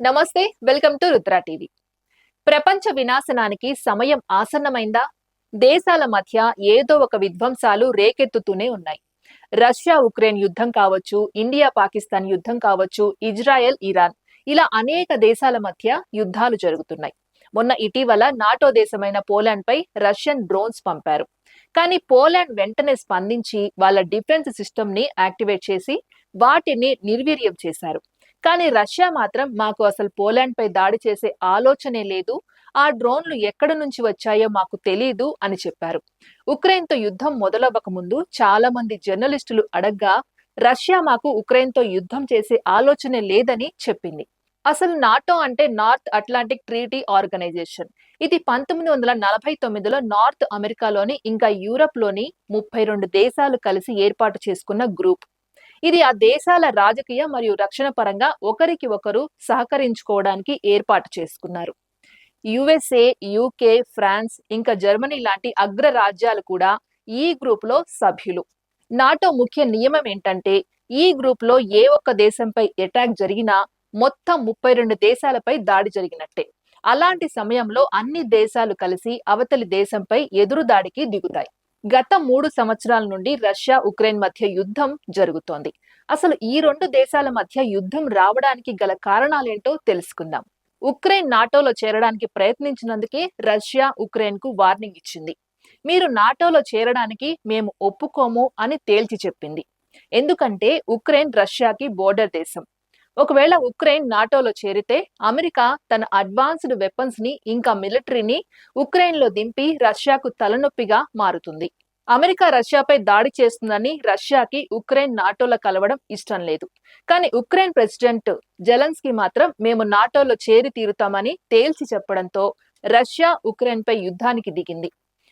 నమస్తే welcome to Rudra TV. ప్రపంచ వినాశనానికి సమయం ఆసన్నమైందా? దేశాల మధ్య ఏదో ఒక విధ్వంసాలు రేకెత్తుతూనే ఉన్నాయి. రష్యా ఉక్రెయిన్ యుద్ధం కావచ్చు ఇండియా పాకిస్తాన్ యుద్ధం కావచ్చు ఇజ్రాయెల్ ఇరాన్ ఇలా అనేక దేశాల మధ్య యుద్ధాలు జరుగుతున్నాయి. మొన్న ఇటీవల నాటో దేశమైన పోలాండ్ పై రష్యన్ డ్రోన్స్ పంపారు. కానీ పోలాండ్ వెంటనే స్పందించి వాళ్ళ డిఫెన్స్ సిస్టమ్ని యాక్టివేట్ చేసి వాటిని నిర్వీర్యం చేశారు. కానీ రష్యా మాత్రం మాకు అసలు పోలాండ్ పై దాడి చేసే ఆలోచనే లేదు. ఆ డ్రోన్లు ఎక్కడి నుంచి వచ్చాయో మాకు తెలియదు అని చెప్పారు. ఉక్రెయిన్తో యుద్ధం మొదలవ్వక ముందు చాలా మంది జర్నలిస్టులు అడగ్గా రష్యా మాకు ఉక్రెయిన్తో యుద్ధం చేసే ఆలోచనే లేదని చెప్పింది. అసలు నాటో అంటే నార్త్ అట్లాంటిక్ ట్రీటీ ఆర్గనైజేషన్. ఇది పంతొమ్మిది వందల నలభై తొమ్మిదిలో నార్త్ అమెరికాలోని ఇంకా యూరప్లోని ముప్పై రెండు దేశాలు కలిసి ఏర్పాటు చేసుకున్న గ్రూప్. ఇది ఆ దేశాల రాజకీయ మరియు రక్షణ పరంగా ఒకరికి ఒకరు సహకరించుకోవడానికి ఏర్పాటు చేసుకున్నారు. యుఎస్ఏ యూకే ఫ్రాన్స్ ఇంకా జర్మనీ లాంటి అగ్ర రాజ్యాలు కూడా ఈ గ్రూప్లో సభ్యులు. నాటో ముఖ్య నియమం ఏంటంటే ఈ గ్రూప్లో ఏ ఒక్క దేశంపై అటాక్ జరిగినా మొత్తం ముప్పై రెండు దేశాలపై దాడి జరిగినట్టే. అలాంటి సమయంలో అన్ని దేశాలు కలిసి అవతలి దేశంపై ఎదురు దాడికి దిగుతాయి. గత మూడు సంవత్సరాల నుండి రష్యా ఉక్రెయిన్ మధ్య యుద్ధం జరుగుతోంది. అసలు ఈ రెండు దేశాల మధ్య యుద్ధం రావడానికి గల కారణాలేంటో తెలుసుకుందాం. ఉక్రెయిన్ నాటోలో చేరడానికి ప్రయత్నించినందుకే రష్యా ఉక్రెయిన్కు వార్నింగ్ ఇచ్చింది. మీరు నాటోలో చేరడానికి మేము ఒప్పుకోము అని తేల్చి చెప్పింది. ఎందుకంటే ఉక్రెయిన్ రష్యాకి బోర్డర్ దేశం. ఒకవేళ ఉక్రెయిన్ నాటోలో చేరితే అమెరికా తన అడ్వాన్స్డ్ వెపన్స్ని ఇంకా మిలిటరీని ఉక్రెయిన్లో దింపి రష్యాకు తలనొప్పిగా మారుతుంది. అమెరికా రష్యాపై దాడి చేస్తుందని రష్యాకి ఉక్రెయిన్ నాటోలో కలవడం ఇష్టం లేదు. కానీ ఉక్రెయిన్ ప్రెసిడెంట్ జెలెన్స్కీ మాత్రం మేము నాటోలో చేరి తీరుతామని తేల్చి చెప్పడంతో రష్యా ఉక్రెయిన్ పై యుద్ధానికి దిగింది.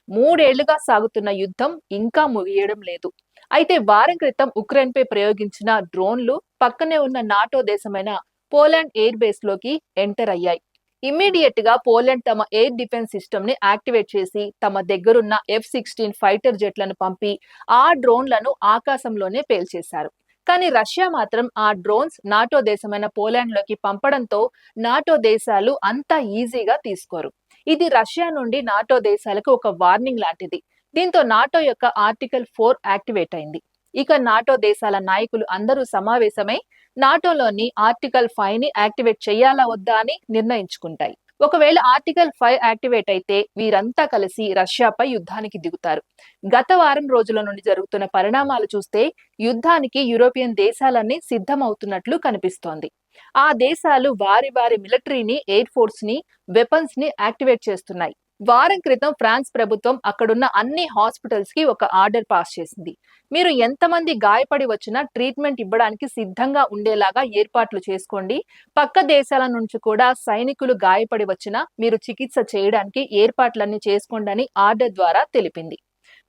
మూడేళ్ళుగా సాగుతున్న యుద్ధం ఇంకా ముగియడం లేదు. అయితే వారం క్రితం ఉక్రెయిన్ పై ప్రయోగించిన డ్రోన్లు పక్కనే ఉన్న నాటో దేశమైన పోలాండ్ ఎయిర్ బేస్లోకి ఎంటర్ అయ్యాయి. ఇమ్మీడియట్గా పోలాండ్ తమ ఎయిర్ డిఫెన్స్ సిస్టమ్ని యాక్టివేట్ చేసి తమ దగ్గరున్న ఎఫ్ సిక్స్టీన్ ఫైటర్ జెట్లను పంపి ఆ డ్రోన్లను ఆకాశంలోనే పేల్చేశారు. కానీ రష్యా మాత్రం ఆ డ్రోన్స్ నాటో దేశమైన పోలాండ్లోకి పంపడంతో నాటో దేశాలు అంత ఈజీగా తీసుకోరు. ఇది రష్యా నుండి నాటో దేశాలకు ఒక వార్నింగ్ లాంటిది. దీంతో నాటో యొక్క ఆర్టికల్ ఫోర్ యాక్టివేట్ అయింది. ఇక నాటో దేశాల నాయకులు అందరూ సమావేశమై నాటోలోని ఆర్టికల్ ఫైవ్ని యాక్టివేట్ చేయాలా వద్దా అని నిర్ణయించుకుంటాయి. ఒకవేళ ఆర్టికల్ ఫైవ్ యాక్టివేట్ అయితే వీరంతా కలిసి రష్యాపై యుద్ధానికి దిగుతారు. గత వారం రోజుల నుండి జరుగుతున్న పరిణామాలు చూస్తే యుద్ధానికి యూరోపియన్ దేశాలన్నీ సిద్ధమవుతున్నట్లు కనిపిస్తోంది. ఆ దేశాలు వారి వారి మిలిటరీని ఎయిర్ ఫోర్స్ని వెపన్స్ని యాక్టివేట్ చేస్తున్నాయి. వారం క్రితం ఫ్రాన్స్ ప్రభుత్వం అక్కడున్న అన్ని హాస్పిటల్స్కి ఒక ఆర్డర్ పాస్ చేసింది. మీరు ఎంతమంది గాయపడి వచ్చినా ట్రీట్మెంట్ ఇవ్వడానికి సిద్ధంగా ఉండేలాగా ఏర్పాట్లు చేసుకోండి. పక్క దేశాల నుంచి కూడా సైనికులు గాయపడి వచ్చినా మీరు చికిత్స చేయడానికి ఏర్పాట్లన్నీ చేసుకోండి అని ఆర్డర్ ద్వారా తెలిపింది.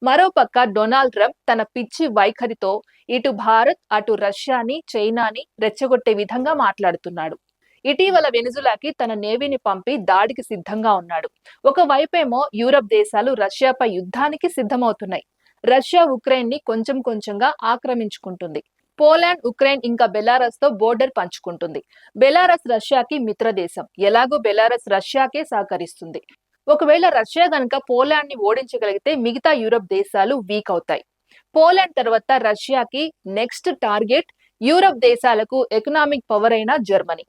మరోపక్క డొనాల్డ్ ట్రంప్ తన పిచ్చి వైఖరితో ఇటు భారత్ అటు రష్యాని చైనాని రెచ్చగొట్టే విధంగా మాట్లాడుతున్నాడు. ఇటీవల వెనుజులాకి తన నేవీని పంపి దాడికి సిద్ధంగా ఉన్నాడు. ఒకవైపేమో యూరప్ దేశాలు రష్యాపై యుద్ధానికి సిద్ధమవుతున్నాయి. రష్యా ఉక్రెయిన్ని కొంచెం కొంచెంగా ఆక్రమించుకుంటుంది. పోలాండ్ ఉక్రెయిన్ ఇంకా బెలారస్తో బోర్డర్ పంచుకుంటుంది. బెలారస్ రష్యాకి మిత్ర దేశం ఎలాగో బెలారస్ రష్యాకే సహకరిస్తుంది. ఒకవేళ రష్యా గనక పోలాండ్ని ఓడించగలిగితే మిగతా యూరప్ దేశాలు వీక్ అవుతాయి. పోలాండ్ తర్వాత రష్యాకి నెక్స్ట్ టార్గెట్ యూరప్ దేశాలకు ఎకనామిక్ పవర్ అయిన జర్మనీ.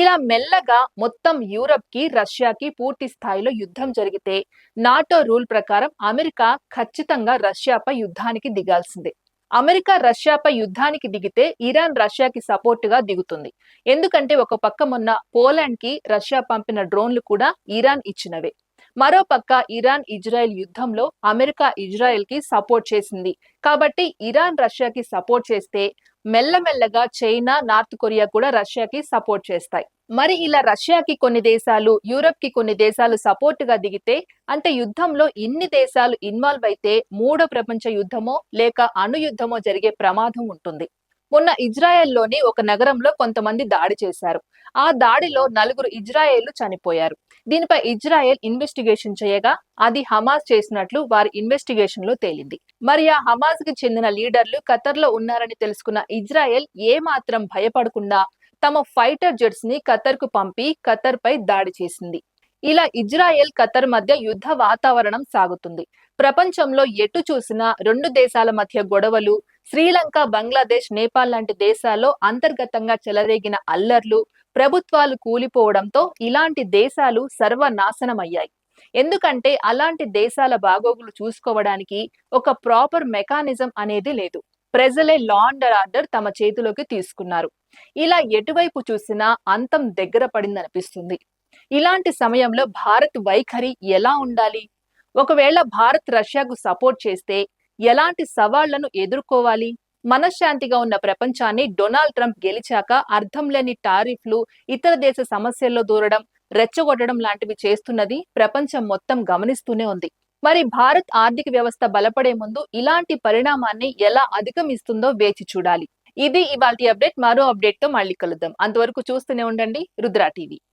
ఇలా మెల్లగా మొత్తం యూరప్కి రష్యాకి పూర్తి స్థాయిలో యుద్ధం జరిగితే నాటో రూల్ ప్రకారం అమెరికా ఖచ్చితంగా రష్యాపై యుద్ధానికి దిగాల్సిందే. అమెరికా రష్యాపై యుద్ధానికి దిగితే ఇరాన్ రష్యాకి సపోర్ట్గా దిగుతుంది. ఎందుకంటే ఒక పక్క మొన్న పోలాండ్కి రష్యా పంపిన డ్రోన్లు కూడా ఇరాన్ ఇచ్చినవే. మరో పక్క ఇరాన్ ఇజ్రాయెల్ యుద్ధంలో అమెరికా ఇజ్రాయెల్కి సపోర్ట్ చేసింది. కాబట్టి ఇరాన్ రష్యాకి సపోర్ట్ చేస్తే మెల్లమెల్లగా చైనా నార్త్ కొరియా కూడా రష్యాకి సపోర్ట్ చేస్తాయి. మరి ఇలా రష్యాకి కొన్ని దేశాలు యూరప్కి కొన్ని దేశాలు సపోర్ట్గా దిగితే అంటే యుద్ధంలో ఇన్ని దేశాలు ఇన్వాల్వ్ అయితే మూడో ప్రపంచ యుద్ధమో లేక అణు యుద్ధమో జరిగే ప్రమాదం ఉంటుంది. మొన్న ఇజ్రాయెల్లోని ఒక నగరంలో కొంతమంది దాడి చేశారు. ఆ దాడిలో నలుగురు ఇజ్రాయేళ్ళు చనిపోయారు. దీనిపై ఇజ్రాయెల్ ఇన్వెస్టిగేషన్ చేయగా అది హమాస్ చేసినట్లు వారి ఇన్వెస్టిగేషన్లో తేలింది. మరి ఆ హమాస్కి చెందిన లీడర్లు ఖతర్లో ఉన్నారని తెలుసుకున్న ఇజ్రాయెల్ ఏ మాత్రం భయపడకుండా తమ ఫైటర్ జెట్స్ని ఖతర్కు పంపి ఖతర్ పై దాడి చేసింది. ఇలా ఇజ్రాయెల్ ఖతర్ మధ్య యుద్ధ వాతావరణం సాగుతుంది. ప్రపంచంలో ఎటు చూసినా రెండు దేశాల మధ్య గొడవలు శ్రీలంక బంగ్లాదేశ్ నేపాల్ లాంటి దేశాల్లో అంతర్గతంగా చెలరేగిన అల్లర్లు ప్రభుత్వాలు కూలిపోవడంతో ఇలాంటి దేశాలు సర్వనాశనమయ్యాయి. ఎందుకంటే అలాంటి దేశాల బాగోగులు చూసుకోవడానికి ఒక ప్రాపర్ మెకానిజం అనేది లేదు. ప్రజలే లా అండ్ ఆర్డర్ తమ చేతిలోకి తీసుకున్నారు. ఇలా ఎటువైపు చూసినా అంతం దగ్గర పడిందనిపిస్తుంది. ఇలాంటి సమయంలో భారత్ వైఖరి ఎలా ఉండాలి? ఒకవేళ భారత్ రష్యాకు సపోర్ట్ చేస్తే ఎలాంటి సవాళ్ళను ఎదుర్కోవాలి? మనశ్శాంతిగా ఉన్న ప్రపంచాన్ని డొనాల్డ్ ట్రంప్ గెలిచాక అర్థం లేని టారిఫ్లు ఇతర దేశ సమస్యల్లో దూరడం రెచ్చగొట్టడం లాంటివి చేస్తున్నది ప్రపంచం మొత్తం గమనిస్తూనే ఉంది. మరి భారత్ ఆర్థిక వ్యవస్థ బలపడే ముందు ఇలాంటి పరిణామాన్ని ఎలా అధిగమిస్తుందో వేచి చూడాలి. ఇది ఇవాళ అప్డేట్. మరో అప్డేట్తో మళ్ళీ కలుద్దాం. అంతవరకు చూస్తూనే ఉండండి. రుద్రా టీవీ.